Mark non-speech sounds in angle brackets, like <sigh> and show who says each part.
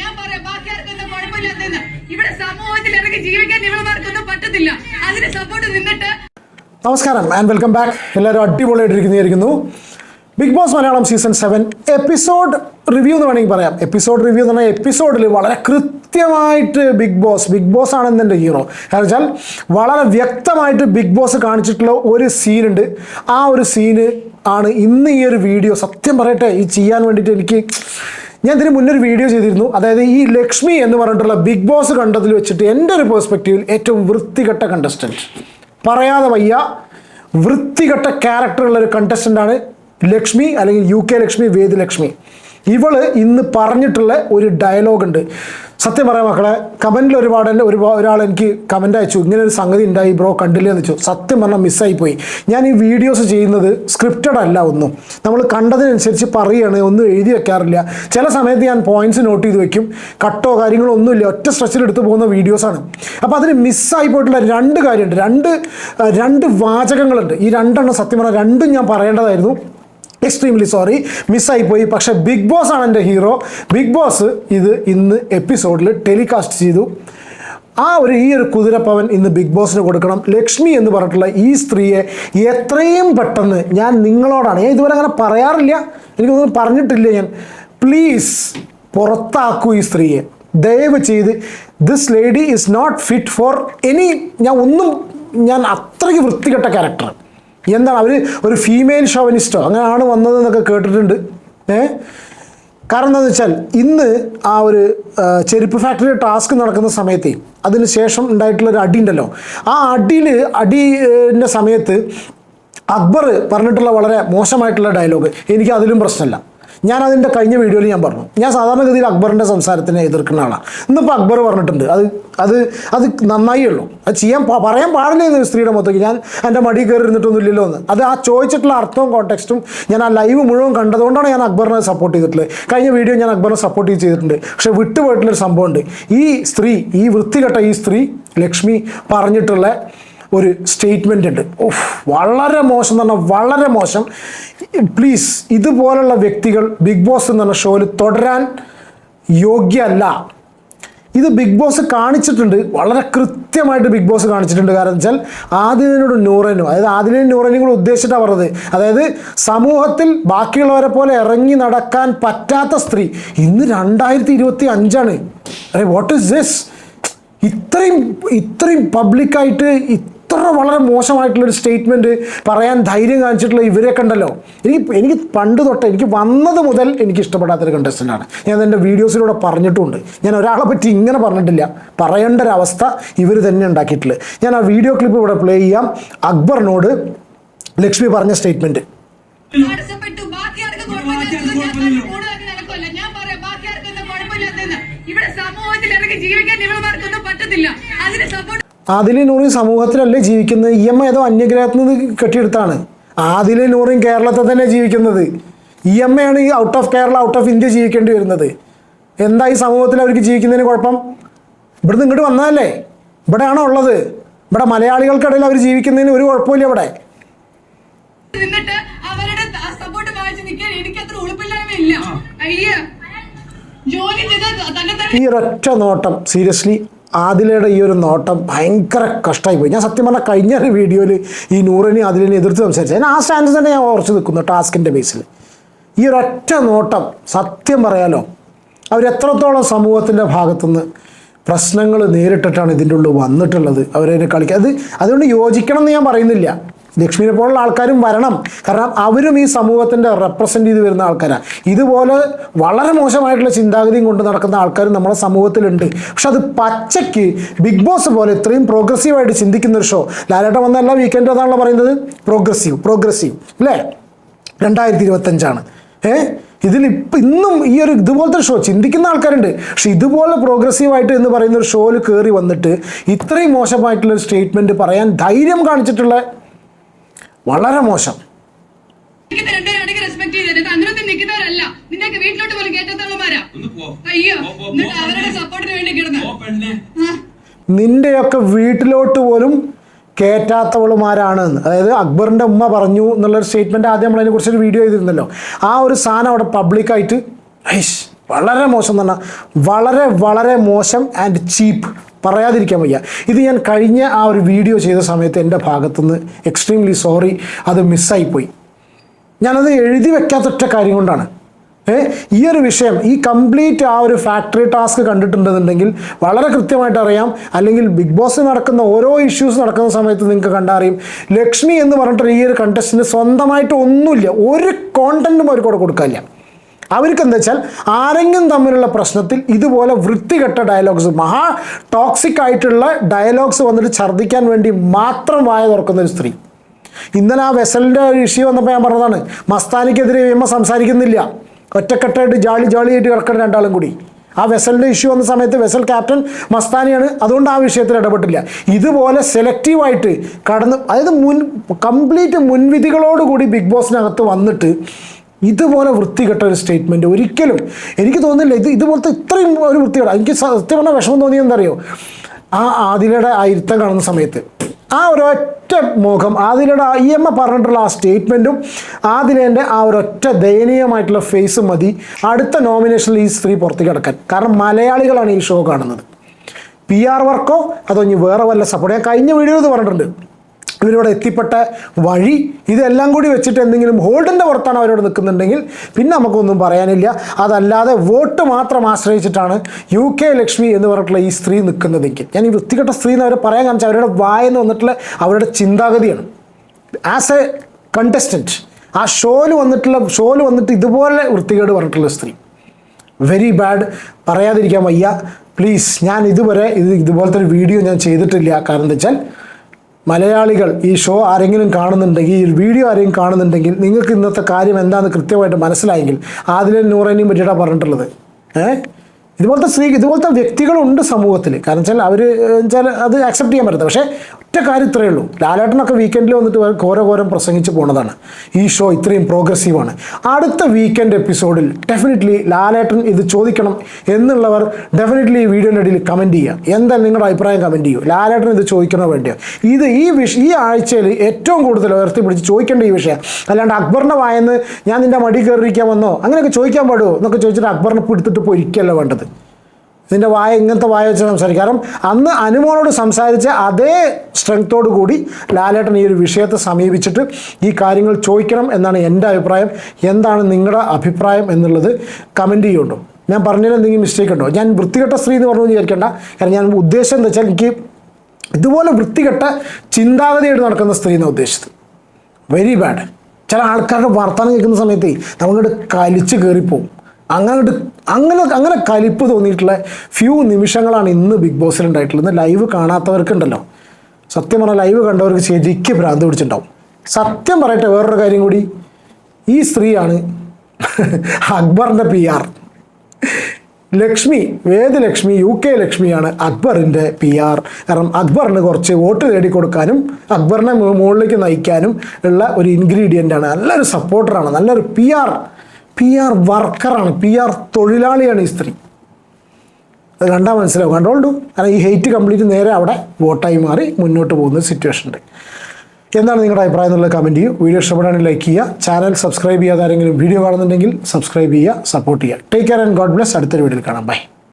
Speaker 1: ഞാൻ പറയാം ബാക്കി ആർക്കൊന്നും കുഴപ്പമില്ലാത്തതെന്ന് ഇവിടെ സമൂഹത്തിൽ ഇറങ്ങി ജീവിക്കാൻ ഇവളുമാർക്കൊന്നും പറ്റത്തില്ല. അതിന് സപ്പോർട്ട് നിന്നിട്ട്
Speaker 2: നമസ്കാരം ആൻഡ് വെൽക്കം ബാക്ക് എല്ലാവരും അടിപൊളിയായിട്ടിരിക്കുന്നതായിരിക്കുന്നു. Bigg Boss Malayalam season seven episode review എന്ന് വേണമെങ്കിൽ പറയാം. എപ്പിസോഡ് റിവ്യൂ എന്ന് പറഞ്ഞാൽ എപ്പിസോഡിൽ വളരെ കൃത്യമായിട്ട് ബിഗ് ബോസ് ബിഗ് ബോസ് ആണ് എന്റെ ഹീറോ കാരണം വെച്ചാൽ വളരെ വ്യക്തമായിട്ട് ബിഗ് ബോസ് കാണിച്ചിട്ടുള്ള ഒരു സീനുണ്ട് ആ ഒരു സീന് ആണ് ഇന്ന് ഈ ഒരു വീഡിയോ സത്യം പറയട്ടെ ഈ ചെയ്യാൻ വേണ്ടിയിട്ട് എനിക്ക് ഞാൻ ഇതിന് മുന്നൊരു വീഡിയോ ചെയ്തിരുന്നു. അതായത് ഈ ലക്ഷ്മി എന്ന് പറഞ്ഞിട്ടുള്ള ബിഗ് ബോസ് കണ്ടതിൽ വെച്ചിട്ട് എന്റെ ഒരു പേഴ്സ്പെക്റ്റീവിൽ ഏറ്റവും വൃത്തികെട്ട കണ്ടസ്റ്റന്റ് പറയാതെ വയ്യ വൃത്തികെട്ട ക്യാരക്ടറുള്ള ഒരു കണ്ടസ്റ്റന്റാണ് ലക്ഷ്മി അല്ലെങ്കിൽ യു കെ ലക്ഷ്മി വേദ് ലക്ഷ്മി ഇവൾ ഇന്ന് പറഞ്ഞിട്ടുള്ള ഒരു ഡയലോഗ് ഉണ്ട്. സത്യം പറയാം മക്കളെ കമന്റിൽ ഒരുപാട് ഒരു ഒരാൾ എനിക്ക് കമന്റ് അയച്ചു. ഇങ്ങനെ ഒരു സംഗതി ഉണ്ടായി ബ്രോ കണ്ടില്ല എന്ന് വെച്ചു. സത്യം പറഞ്ഞാൽ മിസ്സായി പോയി. ഞാൻ ഈ വീഡിയോസ് ചെയ്യുന്നത് സ്ക്രിപ്റ്റഡ് അല്ല ഒന്നും. നമ്മൾ കണ്ടതിനനുസരിച്ച് പറയുകയാണ് ഒന്നും എഴുതി വെക്കാറില്ല. ചില സമയത്ത് ഞാൻ പോയിന്റ്സ് നോട്ട് ചെയ്ത് വെക്കും. കട്ടോ കാര്യങ്ങളോ ഒന്നുമില്ല. ഒറ്റ സ്ട്രെച്ചിൽ എടുത്ത് പോകുന്ന വീഡിയോസാണ് അപ്പോൾ അതിന് മിസ്സായി പോയിട്ടുള്ള രണ്ട് കാര്യമുണ്ട്. രണ്ട് രണ്ട് വാചകങ്ങളുണ്ട്. ഈ രണ്ടെണ്ണം സത്യം പറഞ്ഞാൽ രണ്ടും ഞാൻ പറയേണ്ടതായിരുന്നു. എക്സ്ട്രീംലി സോറി മിസ്സായിപ്പോയി പക്ഷേ ബിഗ് ബോസ് ആണ് എന്റെ ഹീറോ ബിഗ് ബോസ് ഇത് ഇന്ന് എപ്പിസോഡിൽ ടെലികാസ്റ്റ് ചെയ്തു. ആ ഒരു ഈ ഒരു കുതിരപ്പവൻ ഇന്ന് ബിഗ് ബോസിന് കൊടുക്കണം. ലക്ഷ്മി എന്ന് പറഞ്ഞിട്ടുള്ള ഈ സ്ത്രീയെ എത്രയും പെട്ടെന്ന് ഞാൻ നിങ്ങളോടാണ്. ഞാൻ ഇതുവരെ അങ്ങനെ പറയാറില്ല. എനിക്കൊന്നും പറഞ്ഞിട്ടില്ല ഞാൻ. പ്ലീസ് പുറത്താക്കൂ ഈ സ്ത്രീയെ. ദയവ് ചെയ്ത് this lady is not fit for any ഞാൻ ഒന്നും ഞാൻ അത്രയ്ക്ക് വൃത്തികെട്ട ക്യാരക്ടർ എന്താണ് അവർ ഒരു ഫീമെയിൽ ഷോവനിസ്റ്റോ അങ്ങനെയാണ് വന്നത് എന്നൊക്കെ കേട്ടിട്ടുണ്ട്. ഏ? കാരണം എന്താണെന്ന് വെച്ചാൽ ഇന്ന് ആ ഒരു ചെരുപ്പ് ഫാക്ടറി ടാസ്ക് നടക്കുന്ന സമയത്തെ അതിന് ശേഷം ഉണ്ടായിട്ടുള്ള ഒരു അടി ഉണ്ടല്ലോ. ആ അടിയിൽ അടിന്റെ സമയത്ത് അക്ബർ പറഞ്ഞിട്ടുള്ള വളരെ മോശമായിട്ടുള്ള ഡയലോഗ് എനിക്ക് അതിലും പ്രശ്നമല്ല. ഞാൻ അതിന്റെ കഴിഞ്ഞ വീഡിയോയിൽ ഞാൻ പറഞ്ഞു. ഞാൻ സാധാരണഗതിയിൽ അക്ബറിന്റെ സംസാരത്തിനെ എതിർക്കുന്ന ആളാണ് ഇന്നിപ്പോൾ അക്ബർ പറഞ്ഞിട്ടുണ്ട് അത് അത് അത് നന്നായി ഉള്ളൂ അത് ചെയ്യാൻ പറയാൻ പാടില്ല എന്ന് സ്ത്രീയുടെ മൊത്തത്തിൽ ഞാൻ എന്റെ മടി കയറി ഇരുന്നിട്ടൊന്നും ഇല്ലല്ലോ എന്ന്. അത് ആ ചോദിച്ചിട്ടുള്ള അർത്ഥവും കോണ്ടെക്സ്റ്റും ഞാൻ ആ ലൈവ് മുഴുവൻ കണ്ടതുകൊണ്ടാണ് ഞാൻ അക്ബറിനെ സപ്പോർട്ട് ചെയ്തിട്ടുള്ളത്. കഴിഞ്ഞ വീഡിയോ ഞാൻ അക്ബറിനെ സപ്പോർട്ട് ചെയ്തിട്ടുണ്ട്. പക്ഷേ വിട്ടുപോയിട്ടുള്ളൊരു സംഭവമുണ്ട്. ഈ സ്ത്രീ ഈ വൃത്തികെട്ട ഈ സ്ത്രീ ലക്ഷ്മി പറഞ്ഞിട്ടുള്ള ഒരു സ്റ്റേറ്റ്മെന്റ് ഉണ്ട്. ഓഫ് വളരെ മോശം എന്ന് പറഞ്ഞാൽ വളരെ മോശം. പ്ലീസ് ഇതുപോലുള്ള വ്യക്തികൾ ബിഗ് ബോസ് എന്ന് പറഞ്ഞ ഷോയിൽ തുടരാൻ യോഗ്യല്ല. ഇത് ബിഗ് ബോസ് കാണിച്ചിട്ടുണ്ട്. വളരെ കൃത്യമായിട്ട് ബിഗ് ബോസ് കാണിച്ചിട്ടുണ്ട്. കാരണം വെച്ചാൽ ആദിലിനോട് നൂറനും അതായത് ആദിലിനും നൂറനും കൂടെ ഉദ്ദേശിച്ചിട്ടാണ് പറഞ്ഞത്. അതായത് സമൂഹത്തിൽ ബാക്കിയുള്ളവരെ പോലെ ഇറങ്ങി നടക്കാൻ പറ്റാത്ത സ്ത്രീ ഇന്ന് രണ്ടായിരത്തി ഇരുപത്തി അഞ്ചാണ് അറേ വാട്ട് ഇസ് ദിസ് ഇത്രയും ഇത്രയും പബ്ലിക്കായിട്ട് ഇത്ര വളരെ മോശമായിട്ടുള്ളൊരു സ്റ്റേറ്റ്മെന്റ് പറയാൻ ധൈര്യം കാണിച്ചിട്ടുള്ള ഇവരെ കണ്ടല്ലോ. എനിക്ക് എനിക്ക് പണ്ട് തൊട്ട് എനിക്ക് വന്നത് മുതൽ എനിക്ക് ഇഷ്ടപ്പെടാത്തൊരു കണ്ടസ്റ്റന്റാണ് ഞാൻ എന്റെ വീഡിയോസിലൂടെ പറഞ്ഞിട്ടുമുണ്ട് ഞാൻ ഒരാളെ പറ്റി ഇങ്ങനെ പറഞ്ഞിട്ടില്ല. പറയേണ്ട ഒരു അവസ്ഥ ഇവർ തന്നെ ഉണ്ടാക്കിയിട്ടുള്ളത് ഞാൻ ആ വീഡിയോ ക്ലിപ്പ് ഇവിടെ പ്ലേ ചെയ്യാം. അക്ബറിനോട് ലക്ഷ്മി പറഞ്ഞ
Speaker 1: സ്റ്റേറ്റ്മെന്റ് ഇവിടെ സമൂഹത്തിൽ ഇറങ്ങി ജീവിക്കാൻ ഇവളുമാർക്കൊന്നും പറ്റത്തില്ല. അതിന് സപ്പോർട്ട്
Speaker 2: ആദിലെ നൂറിൻ സമൂഹത്തിലല്ലേ ജീവിക്കുന്നത്? ഇ എം ഏതോ അന്യഗ്രഹത്തിൽ നിന്ന് കെട്ടിയെടുത്താണ്. ആദിലെ നൂറിൻ കേരളത്തിൽ തന്നെ ജീവിക്കുന്നത്. ഇ എം ആണ് ഈ out of Kerala out of India ജീവിക്കേണ്ടി വരുന്നത്. എന്താ ഈ സമൂഹത്തിൽ അവർക്ക് ജീവിക്കുന്നതിന് കുഴപ്പം? ഇവിടുന്ന് ഇങ്ങോട്ട് വന്നതല്ലേ? ഇവിടെയാണോ ഉള്ളത്? ഇവിടെ മലയാളികൾക്കിടയിൽ അവർ ജീവിക്കുന്നതിന് ഒരു കുഴപ്പമില്ല ഇവിടെ.
Speaker 1: നിന്നിട്ട് അവരുടെ സപ്പോർട്ട് നിൽക്കാൻ എനിക്ക് അത്ര ഉളുപ്പില്ലായ്മയില്ല അയ്യ. ജോലി ചെയ്ത് തന്നെ തന്നെ
Speaker 2: ഈ ഒരൊറ്റ നോട്ടം സീരിയസ്ലി ആദിലയുടെ ഈ ഒരു നോട്ടം ഭയങ്കര കഷ്ടമായി പോയി ഞാൻ സത്യം പറഞ്ഞാൽ കഴിഞ്ഞ ഒരു വീഡിയോയിൽ ഈ നൂറിനെ അതിലിനെ എതിർത്ത് സംസാരിച്ചു ഞാൻ ആ സ്റ്റാൻഡ് തന്നെ ഞാൻ ഉറച്ചു നിൽക്കുന്നു ടാസ്കിന്റെ ബേസിൽ ഈ ഒരൊറ്റ നോട്ടം സത്യം പറയാലോ അവരെത്രത്തോളം സമൂഹത്തിന്റെ ഭാഗത്തുനിന്ന് പ്രശ്നങ്ങൾ നേരിട്ടിട്ടാണ് ഇതിന്റെ ഉള്ളിൽ വന്നിട്ടുള്ളത് അവരതിനെ കളിക്കുക അത് അതുകൊണ്ട് യോജിക്കണം എന്ന് ഞാൻ പറയുന്നില്ല. ലക്ഷ്മിനെ പോലുള്ള ആൾക്കാരും വരണം. കാരണം അവരും ഈ സമൂഹത്തിന്റെ റെപ്രസെന്റ് ചെയ്ത് വരുന്ന ആൾക്കാരാണ് ഇതുപോലെ വളരെ മോശമായിട്ടുള്ള ചിന്താഗതിയും കൊണ്ട് നടക്കുന്ന ആൾക്കാരും നമ്മുടെ സമൂഹത്തിലുണ്ട്. പക്ഷെ അത് പച്ചയ്ക്ക് ബിഗ് ബോസ് പോലെ ഇത്രയും പ്രോഗ്രസീവായിട്ട് ചിന്തിക്കുന്ന ഒരു ഷോ ലാലേട്ട വന്ന എല്ലാ വീക്കെൻഡ് അതാണല്ലോ പറയുന്നത്? പ്രോഗ്രസീവ് പ്രോഗ്രസീവ് അല്ലേ? രണ്ടായിരത്തി ഇരുപത്തഞ്ചാണ് ഏ? ഇതിൽ ഇപ്പം ഇന്നും ഈ ഒരു ഇതുപോലത്തെ ഷോ ചിന്തിക്കുന്ന ആൾക്കാരുണ്ട്. പക്ഷെ ഇതുപോലെ പ്രോഗ്രസീവായിട്ട് എന്ന് പറയുന്ന ഒരു ഷോയിൽ കയറി വന്നിട്ട് ഇത്രയും മോശമായിട്ടുള്ള സ്റ്റേറ്റ്മെന്റ് പറയാൻ ധൈര്യം കാണിച്ചിട്ടുള്ള വളരെ മോശം. നിന്റെയൊക്കെ വീട്ടിലോട്ട് പോലും കയറ്റാത്തവളുമാരാണ് എന്ന് അതായത് അക്ബറിന്റെ ഉമ്മ പറഞ്ഞു എന്നുള്ളൊരു സ്റ്റേറ്റ്മെന്റ് ആദ്യം നമ്മൾ അതിനെക്കുറിച്ചൊരു വീഡിയോ ചെയ്തിരുന്നല്ലോ. ആ ഒരു സാധനം അവിടെ പബ്ലിക്കായിട്ട് ഐഷ് വളരെ മോശം തന്നെ വളരെ വളരെ മോശം ആൻഡ് ചീപ്പ് പറയാതിരിക്കാൻ വയ്യ. ഇത് ഞാൻ കഴിഞ്ഞ ആ ഒരു വീഡിയോ ചെയ്ത സമയത്ത് എന്റെ ഭാഗത്തുനിന്ന് എക്സ്ട്രീംലി സോറി അത് മിസ്സായിപ്പോയി ഞാനത് എഴുതി വെക്കാത്തൊറ്റ കാര്യം കൊണ്ടാണ്. ഈ ഒരു വിഷയം ഈ കംപ്ലീറ്റ് ആ ഒരു ഫാക്ടറി ടാസ്ക് കണ്ടിട്ടുണ്ടെന്നുണ്ടെങ്കിൽ വളരെ കൃത്യമായിട്ട് അറിയാം. അല്ലെങ്കിൽ ബിഗ് ബോസ് നടക്കുന്ന ഓരോ ഇഷ്യൂസ് നടക്കുന്ന സമയത്ത് നിങ്ങൾക്ക് കണ്ടറിയും. ലക്ഷ്മി എന്ന് പറഞ്ഞിട്ട് ഈ ഒരു കണ്ടസ്റ്റിന് സ്വന്തമായിട്ട് ഒന്നുമില്ല. ഒരു അവർക്കൂടെ അവിടെ കൊടുക്കാനില്ല. അവർക്ക് എന്താ വെച്ചാൽ ആരെങ്കിലും തമ്മിലുള്ള പ്രശ്നത്തിൽ ഇതുപോലെ വൃത്തികെട്ട ഡയലോഗ്സ് മഹാ ടോക്സിക് ആയിട്ടുള്ള ഡയലോഗ്സ് വന്നിട്ട് ഛർദ്ദിക്കാൻ വേണ്ടി മാത്രം വായ തുറക്കുന്ന ഒരു സ്ത്രീ. ഇന്നലെ ആ വെസലിന്റെ ഇഷ്യൂ വന്നപ്പോൾ ഞാൻ പറഞ്ഞതാണ് മസ്താനിക്കെതിരെ വിമ സംസാരിക്കുന്നില്ല. ഒറ്റക്കെട്ടായിട്ട് ജാളി ജാളിയായിട്ട് കിടക്കുന്ന രണ്ടാളും കൂടി. ആ വെസലിന്റെ ഇഷ്യൂ വന്ന സമയത്ത് വെസൽ ക്യാപ്റ്റൻ മസ്താനിയാണ് അതുകൊണ്ട് ആ വിഷയത്തിൽ ഇടപെട്ടില്ല. ഇതുപോലെ സെലക്റ്റീവായിട്ട് കടന്ന് അതായത് മുൻ കംപ്ലീറ്റ് മുൻവിധികളോടുകൂടി ബിഗ് ബോസിനകത്ത് വന്നിട്ട് ഇതുപോലെ വൃത്തികെട്ട ഒരു സ്റ്റേറ്റ്മെന്റ് ഒരിക്കലും എനിക്ക് തോന്നുന്നില്ല ഇത് ഇതുപോലത്തെ ഇത്രയും ഒരു വൃത്തികേട് എനിക്ക് സത്യം പറഞ്ഞാൽ വിഷമം തോന്നിയത് എന്തറിയോ ആ ആദിലയുടെ ആ ഇരുത്തം കാണുന്ന സമയത്ത് ആ ഒരൊറ്റ മുഖം ആദിലയുടെ ഈ എ പറഞ്ഞിട്ടുള്ള ആ സ്റ്റേറ്റ്മെന്റും ആദിലേന്റെ ആ ഒരൊറ്റ ദയനീയമായിട്ടുള്ള ഫേസ് മതി. അടുത്ത നോമിനേഷനിൽ ഈ സ്ത്രീ പുറത്തേക്ക് കിടക്കാൻ കാരണം മലയാളികളാണ് ഈ ഷോ കാണുന്നത്. പി ആർ വർക്കോ അതോ ഇനി വേറെ വല്ല സപ്പോർട്ട് ഞാൻ കഴിഞ്ഞ വീഡിയോയിൽ പറഞ്ഞിട്ടുണ്ട്. ഇവരിവിടെ എത്തിപ്പെട്ട വഴി ഇതെല്ലാം കൂടി വെച്ചിട്ട് എന്തെങ്കിലും ഹോൾഡിന്റെ പുറത്താണ് അവരോട് നിൽക്കുന്നുണ്ടെങ്കിൽ പിന്നെ നമുക്കൊന്നും പറയാനില്ല. അതല്ലാതെ വോട്ട് മാത്രം ആശ്രയിച്ചിട്ടാണ് യു കെ ലക്ഷ്മി എന്ന് പറഞ്ഞിട്ടുള്ള ഈ സ്ത്രീ നിൽക്കുന്നതെങ്കിൽ. ഞാൻ ഈ വൃത്തികെട്ട സ്ത്രീ എന്ന് അവർ പറയാൻ കാണിച്ചാൽ അവരുടെ വായെന്ന് വന്നിട്ടുള്ള അവരുടെ ചിന്താഗതിയാണ്. ആസ് എ കണ്ടസ്റ്റന്റ് ആ ഷോയിൽ വന്നിട്ടുള്ള ഷോയിൽ വന്നിട്ട് ഇതുപോലെ വൃത്തികേട് പറഞ്ഞിട്ടുള്ള സ്ത്രീ. വെരി ബാഡ് പറയാതിരിക്കാൻ വയ്യ. പ്ലീസ് ഞാൻ ഇതുവരെ ഇത് ഇതുപോലത്തെ ഒരു വീഡിയോ ഞാൻ ചെയ്തിട്ടില്ല. കാരണം എന്താ വെച്ചാൽ മലയാളികൾ ഈ ഷോ ആരെങ്കിലും കാണുന്നുണ്ടെങ്കിൽ ഈ വീഡിയോ ആരെങ്കിലും കാണുന്നുണ്ടെങ്കിൽ നിങ്ങൾക്ക് ഇന്നത്തെ കാര്യം എന്താണെന്ന് കൃത്യമായിട്ട് മനസ്സിലായെങ്കിൽ ആദിലെ നൂറേനെയും പറ്റിയിട്ടാണ് പറഞ്ഞിട്ടുള്ളത്. ഏഹ് ഇതുപോലത്തെ സ്ത്രീ ഇതുപോലത്തെ വ്യക്തികളുണ്ട് സമൂഹത്തിൽ കാരണം വെച്ചാൽ അവർ വെച്ചാൽ അത് അക്സെപ്റ്റ് ചെയ്യാൻ പറ്റത്തില്ല. പക്ഷേ ഒറ്റ കാര്യം ഇത്രയേ ഉള്ളൂ. ലാലേട്ടനൊക്കെ വീക്കെൻഡിൽ വന്നിട്ട് ഘോരഘോരം പ്രസംഗിച്ച് പോണതാണ്. ഈ ഷോ ഇത്രയും പ്രോഗ്രസീവാണ് അടുത്ത വീക്കെൻഡ് എപ്പിസോഡിൽ ഡെഫിനറ്റ്ലി ലാലേട്ടൻ ഇത് ചോദിക്കണം എന്നുള്ളവർ ഡെഫിനറ്റ്ലി ഈ വീഡിയോന്റെ ഇടയിൽ കമന്റ് ചെയ്യുക എന്താ നിങ്ങളുടെ അഭിപ്രായം കമന്റ് ചെയ്യൂ. ലാലേട്ടൻ ഇത് ചോദിക്കണോ വേണ്ടിയോ? ഇത് ഈ വിഷ ഈ ആഴ്ചയിൽ ഏറ്റവും കൂടുതൽ ഉയർത്തിപ്പിടിച്ച് ചോദിക്കേണ്ട ഈ വിഷയം. അല്ലാണ്ട് അക്ബറിനെ വായെന്ന് ഞാൻ നിന്റെ മടി കയറിയിരിക്കാൻ വന്നോ? അങ്ങനെയൊക്കെ ചോദിക്കാൻ പാടുമോ എന്നൊക്കെ ചോദിച്ചിട്ട് അക്ബറിനെ പിടുത്തിട്ട് പൊരിക്കല്ല വേണ്ടത്. ഇതിന്റെ വായ ഇങ്ങനത്തെ വായ വെച്ച് സംസാരിക്കും. കാരണം അന്ന് അനുമോളോട് സംസാരിച്ച അതേ സ്ട്രെങ്ത്തോടു കൂടി ലാലേട്ടൻ ഈ ഒരു വിഷയത്തെ സമീപിച്ചിട്ട് ഈ കാര്യങ്ങൾ ചോദിക്കണം എന്നാണ് എന്റെ അഭിപ്രായം. എന്താണ് നിങ്ങളുടെ അഭിപ്രായം എന്നുള്ളത് കമന്റ് ചെയ്യുന്നുണ്ടോ. ഞാൻ പറഞ്ഞതിൽ എന്തെങ്കിലും മിസ്റ്റേക്ക് ഉണ്ടോ? ഞാൻ വൃത്തികെട്ട സ്ത്രീ എന്ന് പറഞ്ഞു വിചാരിക്കേണ്ട. കാരണം ഞാൻ ഉദ്ദേശം എന്താ വെച്ചാൽ എനിക്ക് ഇതുപോലെ വൃത്തികെട്ട ചിന്താഗതിയായിട്ട് നടക്കുന്ന സ്ത്രീ എന്നാണ് ഉദ്ദേശിച്ചത്. വെരി ബാഡ് ചില ആൾക്കാരുടെ വർത്തമാനം കേൾക്കുന്ന സമയത്ത് നമ്മളിങ്ങോട്ട് കലിച്ച് കയറിപ്പോവും അങ്ങനെ അങ്ങനെ അങ്ങനെ കലിപ്പ് തോന്നിയിട്ടുള്ള ഫ്യൂ നിമിഷങ്ങളാണ് ഇന്ന് ബിഗ് ബോസിൽ ഉണ്ടായിട്ടുള്ളത് ലൈവ് കാണാത്തവർക്കുണ്ടല്ലോ. സത്യം പറഞ്ഞാൽ ലൈവ് കണ്ടവർക്ക് ശരിക്ക് ഭ്രാന്ത് പിടിച്ചിട്ടുണ്ടാവും. സത്യം പറയട്ടെ വേറൊരു കാര്യം കൂടി. ഈ സ്ത്രീയാണ് <laughs> അക്ബറിന്റെ P R Lakshmi Veda Lakshmi U K ലക്ഷ്മിയാണ് അക്ബറിന്റെ പി ആർ കാരണം അക്ബറിന് കുറച്ച് വോട്ട് നേടിക്കൊടുക്കാനും അക്ബറിനെ മുകളിലേക്ക് നയിക്കാനും ഉള്ള ഒരു ഇൻഗ്രീഡിയന്റ് ആണ്. നല്ലൊരു സപ്പോർട്ടറാണ് നല്ലൊരു പി ആർ പി ആർ വർക്കറാണ് പി ആർ തൊഴിലാളിയാണ് ഈ സ്ത്രീ. അത് കണ്ടാൽ മനസ്സിലാവും. കണ്ടോളൂ കാരണം ഈ ഹെയ്റ്റ് കംപ്ലീറ്റ് നേരെ അവിടെ വോട്ടായി മാറി മുന്നോട്ട് പോകുന്ന സിറ്റുവേഷൻ ഉണ്ട് എന്താണ് നിങ്ങളുടെ അഭിപ്രായം എന്നുള്ളത് കമന്റ് ചെയ്യൂ. വീഡിയോ ഇഷ്ടപ്പെടാണെങ്കിൽ ലൈക്ക് ചെയ്യുക. ചാനൽ സബ്സ്ക്രൈബ് ചെയ്യാതെ ആരെങ്കിലും വീഡിയോ കാണുന്നുണ്ടെങ്കിൽ സബ്സ്ക്രൈബ് ചെയ്യുക സപ്പോർട്ട് ചെയ്യുക. Take care and God bless അടുത്തൊരു വീഡിയോയിൽ കാണാം. ബൈ